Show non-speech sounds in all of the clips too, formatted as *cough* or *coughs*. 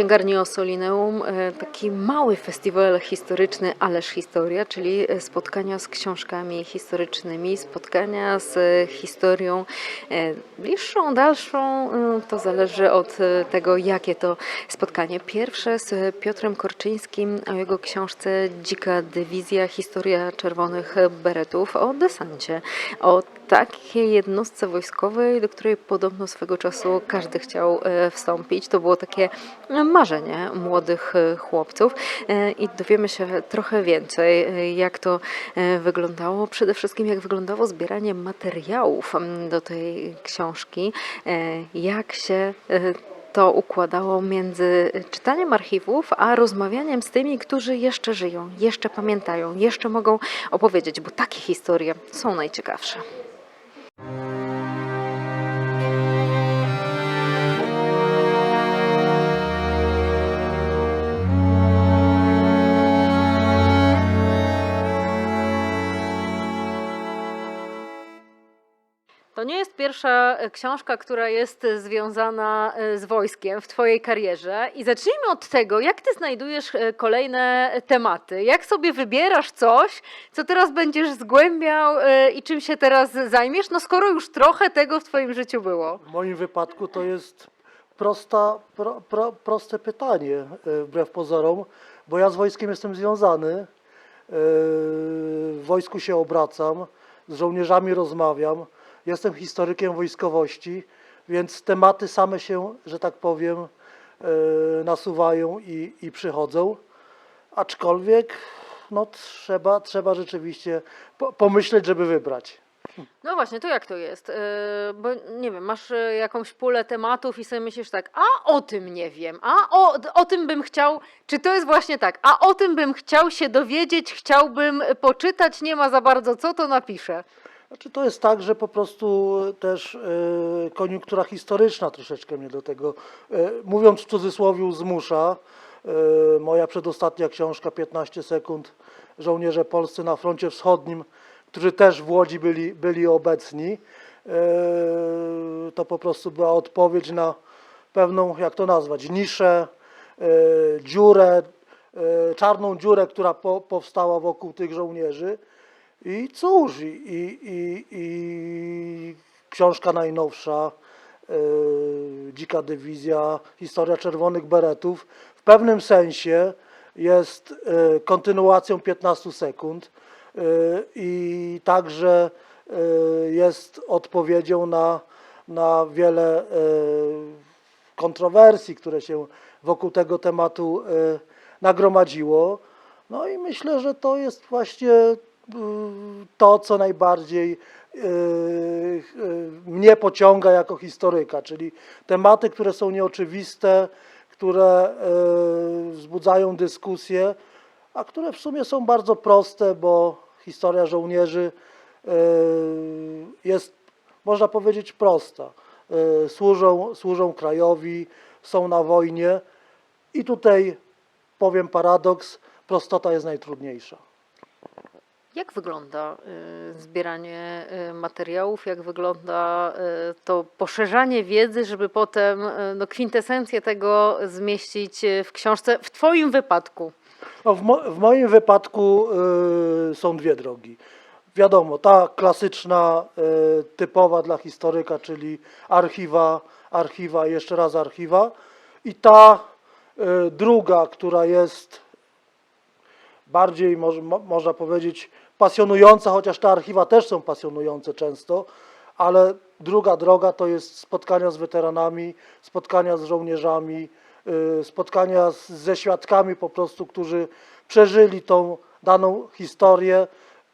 księgarni Ossolineum e, taki mały festiwal historyczny, ależ historia, czyli spotkania z książkami historycznymi, spotkania z historią e, bliższą, dalszą, e, to zależy od tego, jakie to spotkanie. Pierwsze z Piotrem Korczyńskim o jego książce Dzika dywizja, historia czerwonych beretów, o desancie, o takiej jednostce wojskowej, do której podobno swego czasu każdy chciał e, wstąpić. To było takie marzenie młodych e, chłopców E, i dowiemy się trochę więcej, jak to wyglądało, przede wszystkim jak wyglądało zbieranie materiałów do tej książki, jak się to układało między czytaniem archiwów, a rozmawianiem z tymi, którzy jeszcze żyją, jeszcze pamiętają, jeszcze mogą opowiedzieć, bo takie historie są najciekawsze. To nie jest pierwsza e, książka, która jest e, związana e, z wojskiem w Twojej karierze. I zacznijmy od tego, jak Ty znajdujesz kolejne tematy. Jak sobie wybierasz coś, co teraz będziesz zgłębiał i czym się teraz zajmiesz, no skoro już trochę tego w Twoim życiu było. W moim wypadku to jest prosta, pro, pro, proste pytanie, wbrew pozorom, bo ja z wojskiem jestem związany. W wojsku się obracam, z żołnierzami rozmawiam. Jestem historykiem wojskowości, więc tematy same się, że tak powiem, e, nasuwają i, i przychodzą. Aczkolwiek no, trzeba, trzeba rzeczywiście po, pomyśleć, żeby wybrać. No właśnie, to jak to jest? E, Bo nie wiem, masz e, jakąś pulę tematów i sobie myślisz tak, a o tym nie wiem, a o, o tym bym chciał, czy to jest właśnie tak, a o tym bym chciał się dowiedzieć, chciałbym poczytać, nie ma za bardzo co, to napiszę. Znaczy to jest tak, że po prostu też e, koniunktura historyczna troszeczkę mnie do tego, e, mówiąc w cudzysłowie, zmusza. E, moja przedostatnia książka 15 sekund, żołnierze polscy na froncie wschodnim, którzy też w Łodzi byli, byli obecni, to po prostu była odpowiedź na pewną, jak to nazwać, niszę, dziurę, czarną dziurę, która po, powstała wokół tych żołnierzy. I cóż, i, i, i, i książka najnowsza, e, Dzika Dywizja, Historia Czerwonych Beretów, w pewnym sensie jest e, kontynuacją 15 sekund e, i także e, jest odpowiedzią na, na wiele e, kontrowersji, które się wokół tego tematu e, nagromadziło. No i myślę, że to jest właśnie to, co najbardziej y, y, mnie pociąga jako historyka, czyli tematy, które są nieoczywiste, które y, wzbudzają dyskusję, a które w sumie są bardzo proste, bo historia żołnierzy jest, można powiedzieć, prosta. Służą, służą krajowi, są na wojnie i tutaj powiem paradoks, prostota jest najtrudniejsza. Jak wygląda y, zbieranie y, materiałów, jak wygląda y, to poszerzanie wiedzy, żeby potem no, kwintesencję tego zmieścić w książce, w Twoim wypadku? No, w, mo- w moim wypadku y, są dwie drogi. Wiadomo, ta klasyczna, y, typowa dla historyka, czyli archiwa, archiwa, jeszcze raz archiwa. I ta y, druga, która jest bardziej, mo- można powiedzieć, pasjonująca, chociaż te archiwa też są pasjonujące często, ale druga droga to jest spotkania z weteranami, spotkania z żołnierzami, y, spotkania z, ze świadkami po prostu, którzy przeżyli tą daną historię,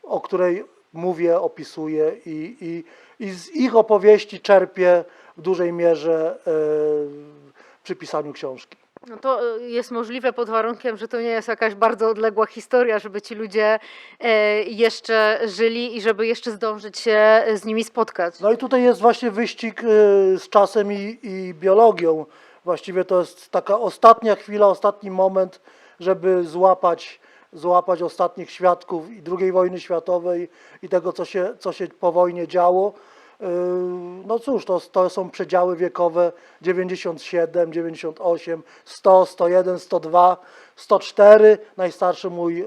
o której mówię, opisuję i, i, i z ich opowieści czerpię w dużej mierze y, przy pisaniu książki. No to y, jest możliwe pod warunkiem, że to nie jest jakaś bardzo odległa historia, żeby ci ludzie e, jeszcze żyli i żeby jeszcze zdążyć się z nimi spotkać. No i tutaj jest właśnie wyścig y, z czasem i, i biologią. Właściwie to jest taka ostatnia chwila, ostatni moment, żeby złapać, złapać ostatnich świadków i II wojny światowej i tego, co się, co się po wojnie działo. Yy, No cóż, to, to są przedziały wiekowe 97, 98, 100, 101, 102, 104. Najstarszy mój e,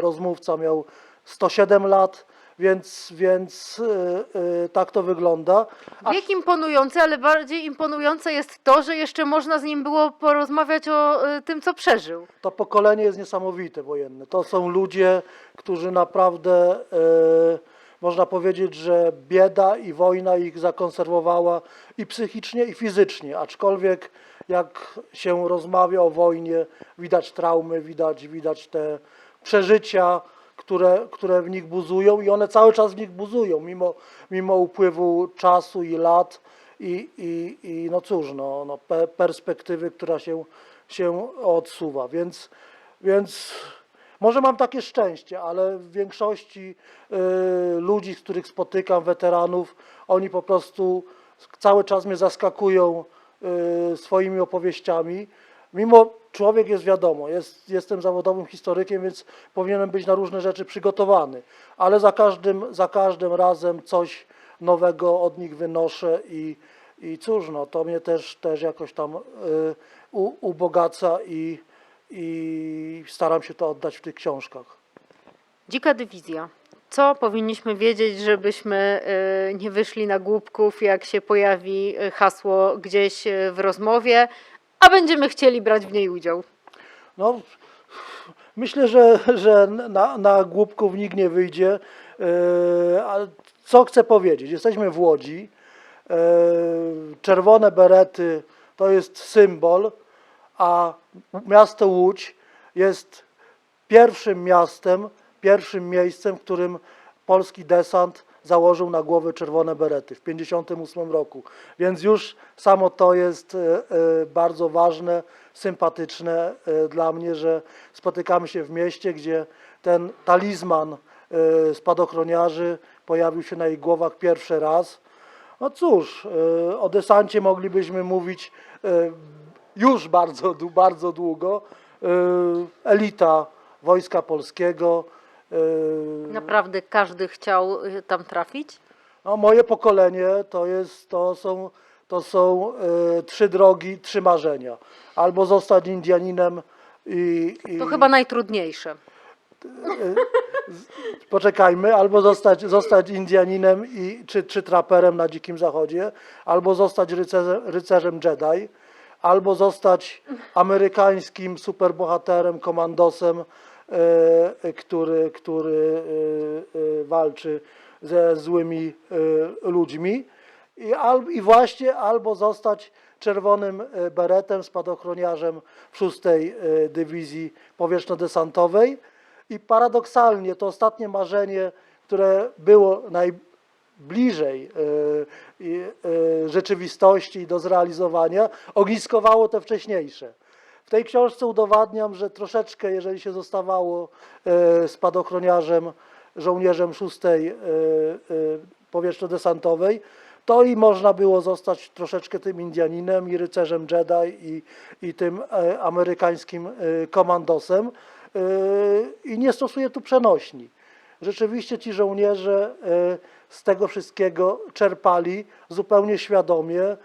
rozmówca miał 107 lat, więc, więc e, e, tak to wygląda. A Wiek imponujący, ale bardziej imponujące jest to, że jeszcze można z nim było porozmawiać o y, tym, co przeżył. to pokolenie jest niesamowite wojenne. To są ludzie, którzy naprawdę e, można powiedzieć, że bieda i wojna ich zakonserwowała i psychicznie, i fizycznie. Aczkolwiek jak się rozmawia o wojnie, widać traumy, widać, widać te przeżycia, które, które w nich buzują i one cały czas w nich buzują, mimo, mimo upływu czasu i lat i, i, i no cóż, no, no pe, perspektywy, która się, się odsuwa. Więc, więc może mam takie szczęście, ale w większości y, ludzi, z których spotykam, weteranów, oni po prostu cały czas mnie zaskakują y, swoimi opowieściami. Mimo człowiek jest wiadomo, jest, jestem zawodowym historykiem, więc powinienem być na różne rzeczy przygotowany, ale za każdym, za każdym razem coś nowego od nich wynoszę i, i cóż, no, to mnie też, też jakoś tam y, u, ubogaca i, i staram się to oddać w tych książkach. Dzika dywizja. Co powinniśmy wiedzieć, żebyśmy y, nie wyszli na głupków, jak się pojawi y, hasło gdzieś y, w rozmowie, a będziemy chcieli brać w niej udział? No, myślę, że, że na, na głupków nikt nie wyjdzie. Ale co chcę powiedzieć? Jesteśmy w Łodzi. Czerwone berety to jest symbol, a miasto Łódź jest pierwszym miastem, pierwszym miejscem, w którym polski desant założył na głowę czerwone berety w 1958 roku. Więc już samo to jest e, e, bardzo ważne, sympatyczne e, dla mnie, że spotykamy się w mieście, gdzie ten talizman spadochroniarzy pojawił się na ich głowach pierwszy raz. No cóż, o desancie moglibyśmy mówić już bardzo, bardzo długo. E, Elita Wojska Polskiego. e, Naprawdę każdy chciał y, tam trafić? no, moje pokolenie to, jest, to są, to są trzy drogi, trzy marzenia. Albo zostać Indianinem i, i To chyba najtrudniejsze. *laughs* poczekajmy, albo zostać, zostać Indianinem i, czy, czy traperem na Dzikim Zachodzie, albo zostać rycerzem, rycerzem Jedi, albo zostać amerykańskim superbohaterem, komandosem, e, który, który e, e, walczy ze złymi ludźmi. I, al, I właśnie albo zostać czerwonym beretem, spadochroniarzem w 6 Dywizji Powietrzno-Desantowej. I paradoksalnie to ostatnie marzenie, które było najbliżej e, i, e, rzeczywistości i do zrealizowania, ogniskowało te wcześniejsze. W tej książce udowadniam, że troszeczkę, jeżeli się zostawało e, spadochroniarzem, żołnierzem 6 e, e, powietrzno-desantowej, to i można było zostać troszeczkę tym Indianinem i rycerzem Jedi i, i tym e, amerykańskim e, komandosem. E, I nie stosuję tu przenośni. Rzeczywiście ci żołnierze e, z tego wszystkiego czerpali zupełnie świadomie, e,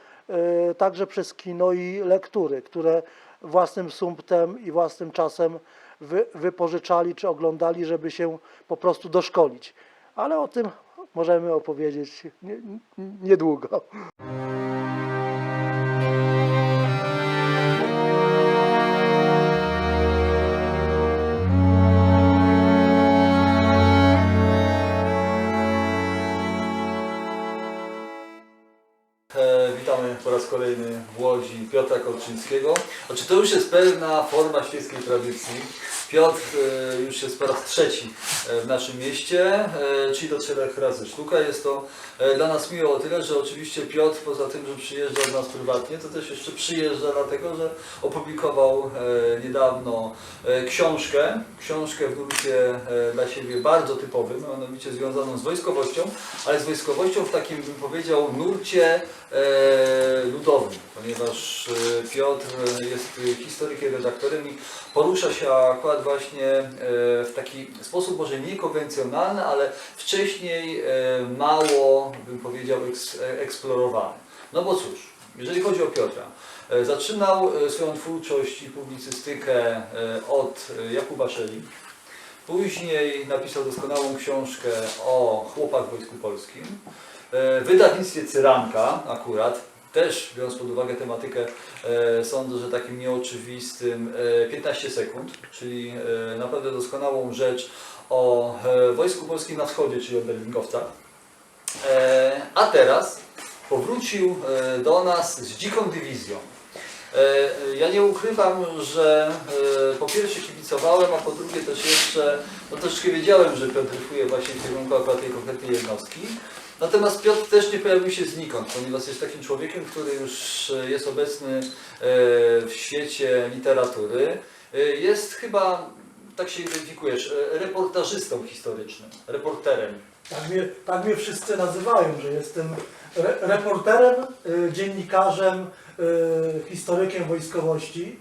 także przez kino i lektury, które własnym sumptem i własnym czasem wy, wypożyczali czy oglądali, żeby się po prostu doszkolić. Ale o tym możemy opowiedzieć nie, nie- niedługo. boa Piotra Korczyńskiego. Znaczy to już jest pewna forma świeckiej tradycji. Piotr e, już jest po raz trzeci e, w naszym mieście, e, czyli do czterech razy sztuka. Jest to dla nas miło o tyle, że oczywiście Piotr poza tym, że przyjeżdża do nas prywatnie, to też jeszcze przyjeżdża dlatego, że opublikował niedawno książkę, książkę w nurcie dla siebie bardzo typowym, mianowicie związaną z wojskowością, ale z wojskowością w takim, bym powiedział, nurcie ludowym, ponieważ Piotr jest historykiem, redaktorem i porusza się akurat właśnie e, w taki sposób może niekonwencjonalny, ale wcześniej mało, bym powiedział, e, eksplorowany. No bo cóż, jeżeli chodzi o Piotra, zaczynał swoją twórczość i publicystykę od Jakuba Szeli. Później napisał doskonałą książkę o chłopach w Wojsku Polskim. Wydawnictwie Cyranka akurat, też biorąc pod uwagę tematykę, e, sądzę, że takim nieoczywistym, e, 15 sekund, czyli e, naprawdę doskonałą rzecz o e, Wojsku Polskim na wschodzie, czyli o Berlingowcach. E, A teraz powrócił e, do nas z dziką dywizją. E, Ja nie ukrywam, że e, po pierwsze kibicowałem, a po drugie też jeszcze, no troszeczkę wiedziałem, że Piotr ryfuje właśnie w kierunku akurat tej konkretnej jednostki. Natomiast Piotr też nie pojawił się znikąd, ponieważ jest takim człowiekiem, który już e, jest obecny e, w świecie literatury. E, Jest chyba, tak się identyfikujesz, reportażystą historycznym, reporterem. Tak mnie, tak mnie wszyscy nazywają, że jestem re, reporterem, dziennikarzem, historykiem wojskowości.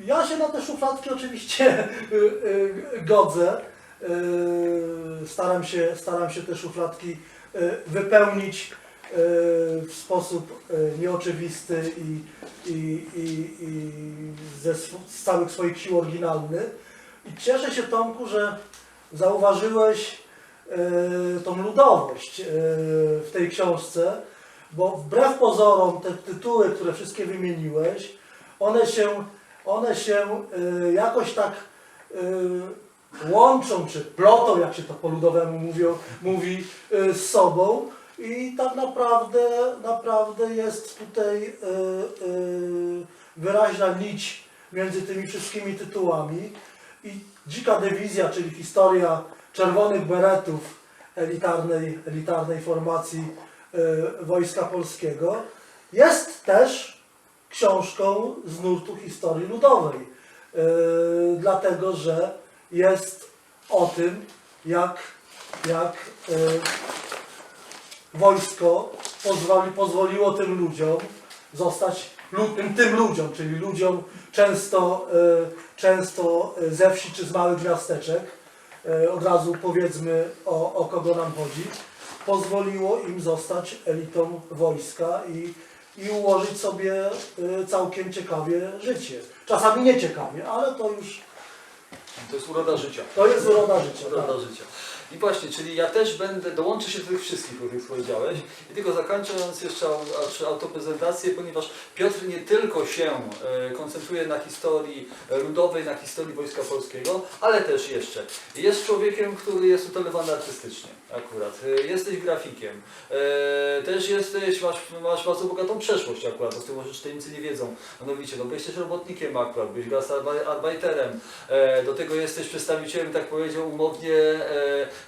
Ja się na te szufladki oczywiście godzę. Staram się, staram się te szufladki wypełnić y, w sposób y, nieoczywisty i, i, i, i ze z całych swoich sił oryginalny. I cieszę się Tomku, że zauważyłeś e, tą ludowość e, w tej książce, bo wbrew pozorom te tytuły, które wszystkie wymieniłeś, one się, one się e, jakoś tak e, łączą, czy plotą, jak się to po ludowemu mówią, mówi, e, z sobą. I tak naprawdę, naprawdę jest tutaj e, e, wyraźna nić między tymi wszystkimi tytułami. I Dzika Dywizja, czyli historia czerwonych beretów elitarnej, elitarnej formacji Wojska Polskiego, jest też książką z nurtu historii ludowej. Dlatego, że jest o tym, jak, jak e, wojsko pozwoli, pozwoliło tym ludziom zostać tym, tym ludziom, czyli ludziom często, e, często ze wsi czy z małych miasteczek, e, od razu powiedzmy o, o kogo nam chodzi, pozwoliło im zostać elitą wojska i, i ułożyć sobie całkiem ciekawie życie. Czasami nieciekawie, ale to już To jest uroda życia. to jest uroda życia. Tak. Prawda życia. I właśnie, czyli ja też będę, dołączę się do tych wszystkich, o których powiedziałeś. I tylko zakończając jeszcze au- au- autoprezentację, ponieważ Piotr nie tylko się e, koncentruje na historii ludowej, na historii Wojska Polskiego, ale też jeszcze jest człowiekiem, który jest utalowany artystycznie akurat. E, Jesteś grafikiem. E, Też jesteś, masz, masz bardzo bogatą przeszłość akurat, o tym może czytelnicy nie wiedzą. Mianowicie, no bo jesteś robotnikiem akurat, byłeś gastarbeiterem, Do tego jesteś przedstawicielem, tak powiedział umownie,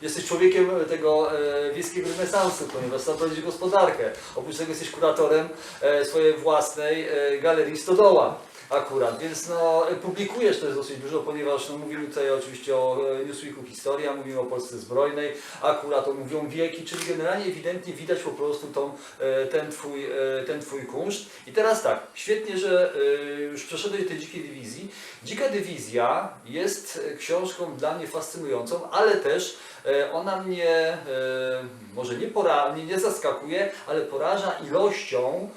jesteś człowiekiem tego e, wiejskiego renesansu, ponieważ sam prowadzisz gospodarkę. Oprócz tego jesteś kuratorem e, swojej własnej e, galerii Stodoła. Akurat, więc no, publikujesz też dosyć dużo, ponieważ no, mówimy tutaj oczywiście o e, Newsweeku Historia, mówimy o Polsce Zbrojnej, akurat o mówią wieki, czyli generalnie ewidentnie widać po prostu tą, e, ten, twój, e, ten twój kunszt. I teraz tak, świetnie, że już przeszedłeś tej dzikiej dywizji. Dzika dywizja jest książką dla mnie fascynującą, ale też ona mnie może nie, pora, nie, nie zaskakuje, ale poraża ilością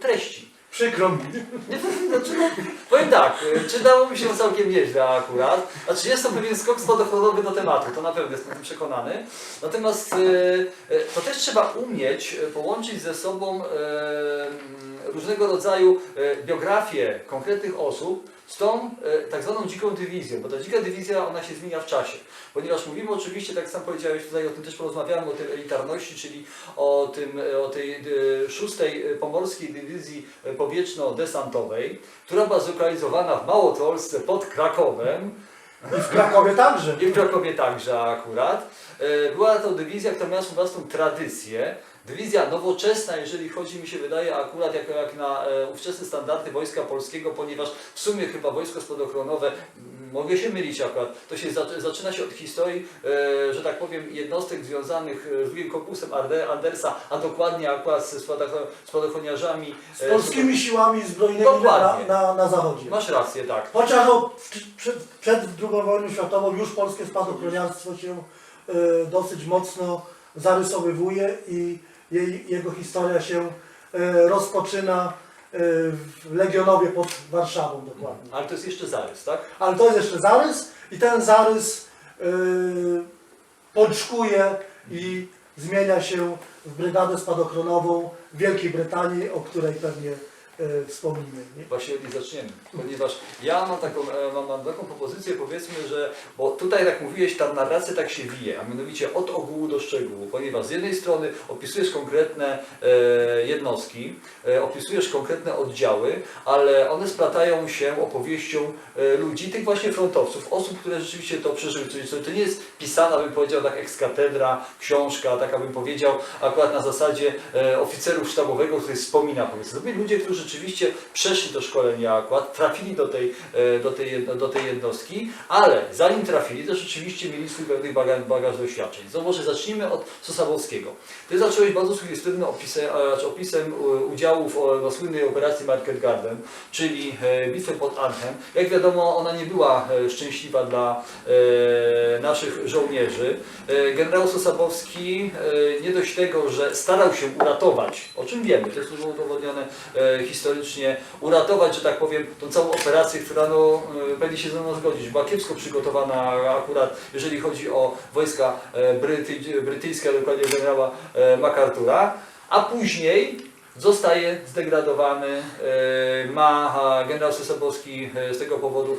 treści. Przykro mi. Znaczy, no, powiem tak, czytało mi się całkiem nieźle akurat. Znaczy jest to pewien skok spadochronowy do tematu, to na pewno jestem przekonany. Natomiast e, e, to też trzeba umieć połączyć ze sobą różnego rodzaju e, biografię konkretnych osób z tą e, tak zwaną dziką dywizją, bo ta dzika dywizja ona się zmienia w czasie. Ponieważ mówimy oczywiście, tak jak sam powiedziałeś tutaj, o tym też porozmawiamy, o tej elitarności, czyli o, tym, e, o tej szóstej pomorskiej dywizji powietrzno-desantowej, która była zlokalizowana w Małopolsce pod Krakowem, I w Krakowie także. i w Krakowie także akurat. Była to dywizja, która miała swoją własną tradycję. Dywizja nowoczesna, jeżeli chodzi, mi się wydaje, akurat jak, jak na e, ówczesne standardy Wojska Polskiego, ponieważ w sumie chyba Wojsko Spadochronowe, mogę się mylić akurat, to się zac- zaczyna się od historii, e, że tak powiem, jednostek związanych e, z drugim korpusem Andersa, a dokładnie akurat z spadochro- spadochroniarzami. Z e, polskimi siłami zbrojnymi na, na, na zachodzie. Masz rację, tak. Chociaż o, przed, przed II wojną światową już polskie spadochroniarstwo się e, dosyć mocno zarysowywuje i jej, jego historia się e, rozpoczyna e, w Legionowie pod Warszawą dokładnie. Ale to jest jeszcze zarys, tak? Ale to jest jeszcze zarys i ten zarys e, pączkuje i zmienia się w brygadę spadochronową Wielkiej Brytanii, o której pewnie wspomnimy. Nie? Właśnie niej zaczniemy, ponieważ ja mam taką, e, mam, mam taką propozycję, powiedzmy, że, bo tutaj jak mówiłeś, ta narracja tak się wije, a mianowicie od ogółu do szczegółu, ponieważ z jednej strony opisujesz konkretne e, jednostki, e, opisujesz konkretne oddziały, ale one splatają się opowieścią e, ludzi, tych właśnie frontowców, osób, które rzeczywiście to przeżyły, czyli to nie jest pisana, bym powiedział, tak ex cathedra, książka, taka bym powiedział, akurat na zasadzie e, oficerów sztabowego, który wspomina, powiedzmy, to byli ludzie, którzy rzeczywiście przeszli to szkolenie akurat, trafili do tej, e, do tej, do tej jednostki, ale zanim trafili, to rzeczywiście mieli swój pewny bagaż, bagaż doświadczeń. So, może zacznijmy od Sosabowskiego. Ty zacząłeś bardzo sugestywnym opisem, a, czy opisem e, udziału w no, słynnej operacji Market Garden, czyli e, bitwy pod Arnhem. Jak wiadomo, ona nie była e, szczęśliwa dla e, naszych żołnierzy. E, generał Sosabowski e, nie dość tego, że starał się uratować, o czym wiemy, to jest udowodnione e, historycznie, uratować, że tak powiem, tą całą operację, która no, e, pewnie się ze mną zgodzić, była kiepsko przygotowana akurat, jeżeli chodzi o wojska e, bryty, brytyjskie, a dokładnie generała e, MacArthur'a, a później zostaje zdegradowany, e, ma generał Sosabowski z tego powodu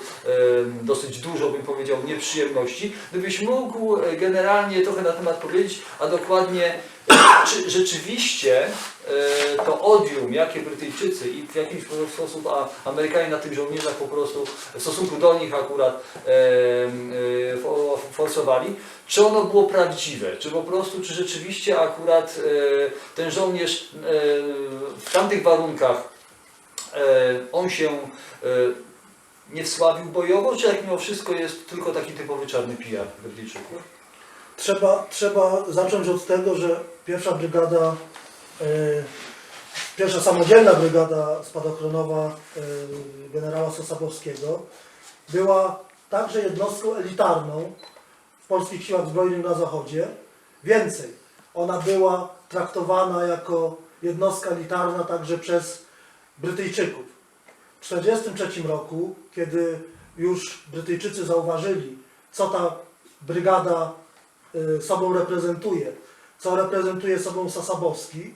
dosyć dużo, bym powiedział, nieprzyjemności. Gdybyś mógł generalnie trochę na temat powiedzieć, a dokładnie *coughs* czy rzeczywiście e, to odium, jakie Brytyjczycy i w jakiś sposób a Amerykanie na tych żołnierzach po prostu w stosunku do nich akurat e, e, fo- forsowali, czy ono było prawdziwe, czy po prostu, czy rzeczywiście akurat ten żołnierz w tamtych warunkach on się nie wsławił bojowo, czy jak mimo wszystko jest tylko taki typowy czarny PR Brytyjczyków? Trzeba, trzeba zacząć od tego, że pierwsza brygada, e, pierwsza samodzielna brygada spadochronowa e, generała Sosabowskiego była także jednostką elitarną w polskich siłach zbrojnych na zachodzie. Więcej, ona była traktowana jako jednostka elitarna także przez Brytyjczyków. W 1943 roku, kiedy już Brytyjczycy zauważyli, co ta brygada y, sobą reprezentuje, co reprezentuje sobą Sasabowski,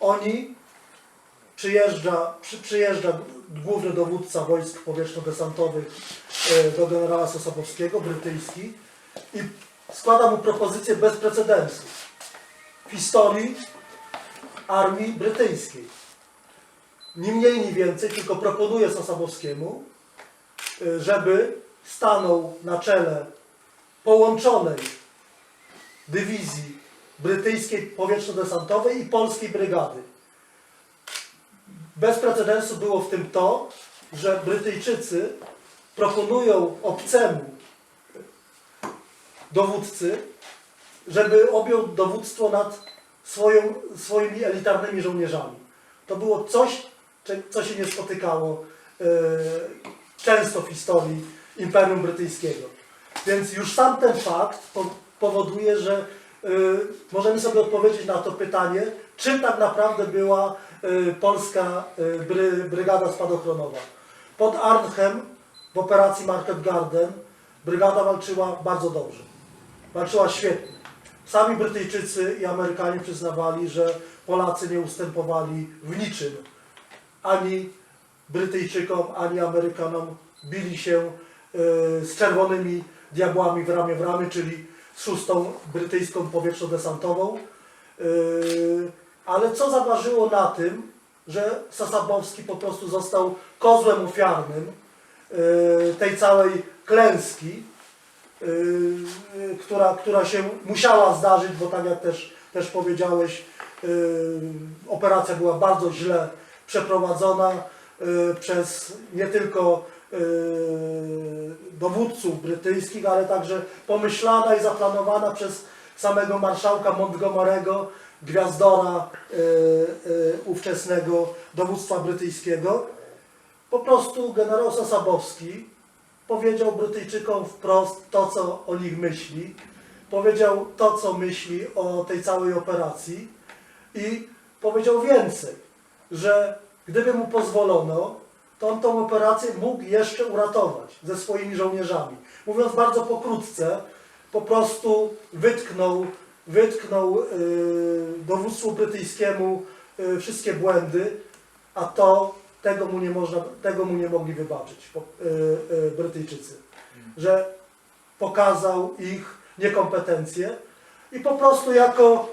oni przyjeżdża, przy, przyjeżdża główny dowódca wojsk powietrzno-desantowych y, do generała Sosabowskiego, brytyjski i składa mu propozycję bez precedensu w historii armii brytyjskiej. Ni mniej, ni więcej, tylko proponuje Sosabowskiemu, y, żeby stanął na czele połączonej dywizji brytyjskiej powietrzno-desantowej i polskiej brygady. Bez precedensu było w tym to, że Brytyjczycy proponują obcemu dowódcy, żeby objął dowództwo nad swoją, swoimi elitarnymi żołnierzami. To było coś, co się nie spotykało e, często w historii Imperium Brytyjskiego. Więc już sam ten fakt po, powoduje, że możemy sobie odpowiedzieć na to pytanie, czym tak naprawdę była e, polska bry, brygada spadochronowa. Pod Arnhem w operacji Market Garden brygada walczyła bardzo dobrze. Walczyła świetnie. Sami Brytyjczycy i Amerykanie przyznawali, że Polacy nie ustępowali w niczym. Ani Brytyjczykom, ani Amerykanom bili się z czerwonymi diabłami w ramię w ramię, czyli szóstą brytyjską powietrzno-desantową. E, ale co zaważyło na tym, że Sasabowski po prostu został kozłem ofiarnym e, tej całej klęski, yy, która, która się musiała zdarzyć, bo tak jak też, też powiedziałeś, operacja była bardzo źle przeprowadzona przez nie tylko dowódców brytyjskich, ale także pomyślana i zaplanowana przez samego marszałka Montgomery'ego, gwiazdora y, y, ówczesnego dowództwa brytyjskiego. Po prostu generał Sosabowski powiedział Brytyjczykom wprost to, co o nich myśli. Powiedział to, co myśli o tej całej operacji i powiedział więcej, że gdyby mu pozwolono, to on tą operację mógł jeszcze uratować ze swoimi żołnierzami. Mówiąc bardzo pokrótce, po prostu wytknął, wytknął yy, dowództwu brytyjskiemu yy, wszystkie błędy, a to tego mu nie, można, tego mu nie mogli wybaczyć yy, yy, Brytyjczycy. Że pokazał ich niekompetencje i po prostu jako,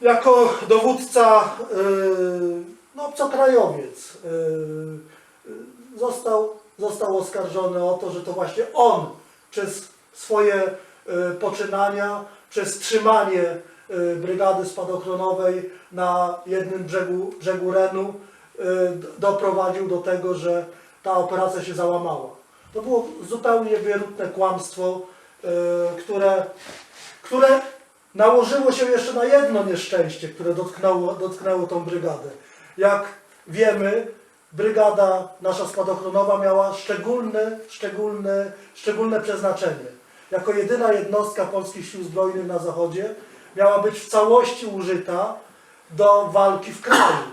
jako dowódca, yy, no obcokrajowiec, yy, został, został oskarżony o to, że to właśnie on przez swoje yy, poczynania, przez trzymanie yy, brygady spadochronowej na jednym brzegu, brzegu Renu doprowadził do tego, że ta operacja się załamała. To było zupełnie wierutne kłamstwo, które, które nałożyło się jeszcze na jedno nieszczęście, które dotknęło, dotknęło tą brygadę. Jak wiemy, brygada nasza spadochronowa miała szczególne, szczególne, szczególne przeznaczenie. Jako jedyna jednostka polskich sił zbrojnych na zachodzie miała być w całości użyta do walki w kraju.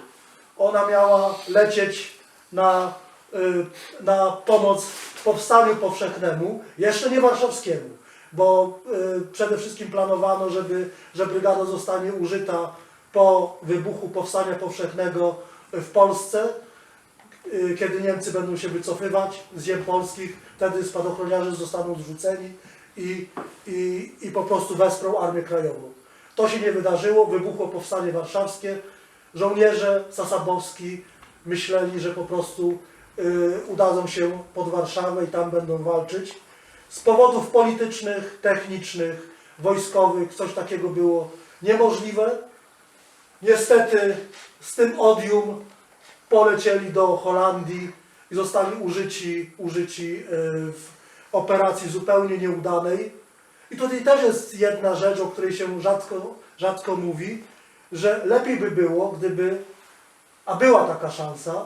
Ona miała lecieć na, y, na pomoc powstaniu powszechnemu, jeszcze nie warszawskiemu, bo y, przede wszystkim planowano, żeby, że brygada zostanie użyta po wybuchu powstania powszechnego w Polsce, y, kiedy Niemcy będą się wycofywać z ziem polskich, wtedy spadochroniarze zostaną zrzuceni i, i, i po prostu wesprą Armię Krajową. To się nie wydarzyło, wybuchło powstanie warszawskie. Żołnierze Sasabowski myśleli, że po prostu y, udadzą się pod Warszawę i tam będą walczyć. Z powodów politycznych, technicznych, wojskowych coś takiego było niemożliwe. Niestety z tym odium polecieli do Holandii i zostali użyci, użyci y, w operacji zupełnie nieudanej. I tutaj też jest jedna rzecz, o której się rzadko, rzadko mówi, że lepiej by było, gdyby, a była taka szansa,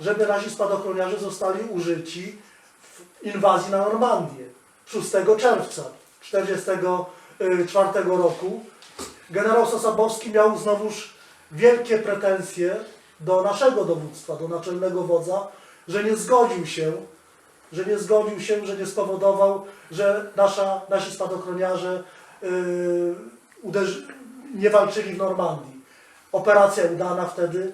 żeby nasi spadochroniarze zostali użyci w inwazji na Normandię 6 czerwca 1944 roku. Generał Sosabowski miał znowuż wielkie pretensje do naszego dowództwa, do naczelnego wodza, że nie zgodził się, że nie zgodził się, że nie spowodował, że nasza, nasi spadochroniarze yy, uderzy, nie walczyli w Normandii. Operacja udana wtedy,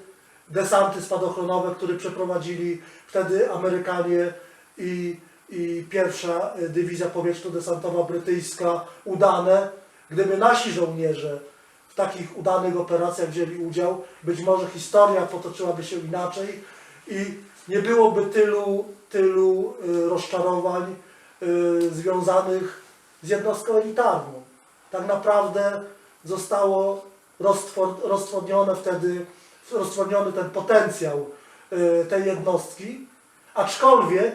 desanty spadochronowe, które przeprowadzili wtedy Amerykanie i, i pierwsza dywizja powietrzno-desantowa brytyjska udane. Gdyby nasi żołnierze w takich udanych operacjach wzięli udział, być może historia potoczyłaby się inaczej i nie byłoby tylu, tylu y, rozczarowań y, związanych z jednostką elitarną. Tak naprawdę zostało roztwor, wtedy, roztwoniony ten potencjał y, tej jednostki, aczkolwiek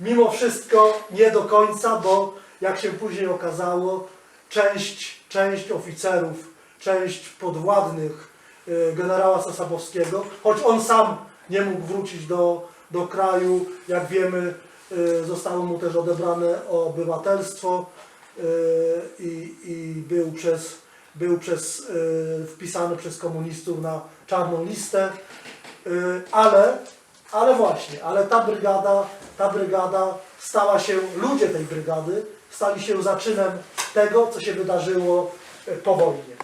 mimo wszystko nie do końca, bo jak się później okazało, część, część oficerów, część podwładnych y, generała Sasabowskiego, choć on sam nie mógł wrócić do, do kraju, jak wiemy, y, zostało mu też odebrane obywatelstwo y, i, i był przez, był przez, wpisany przez komunistów na czarną listę, ale, ale właśnie, ale ta brygada, ta brygada stała się, ludzie tej brygady stali się zaczynem tego, co się wydarzyło po wojnie.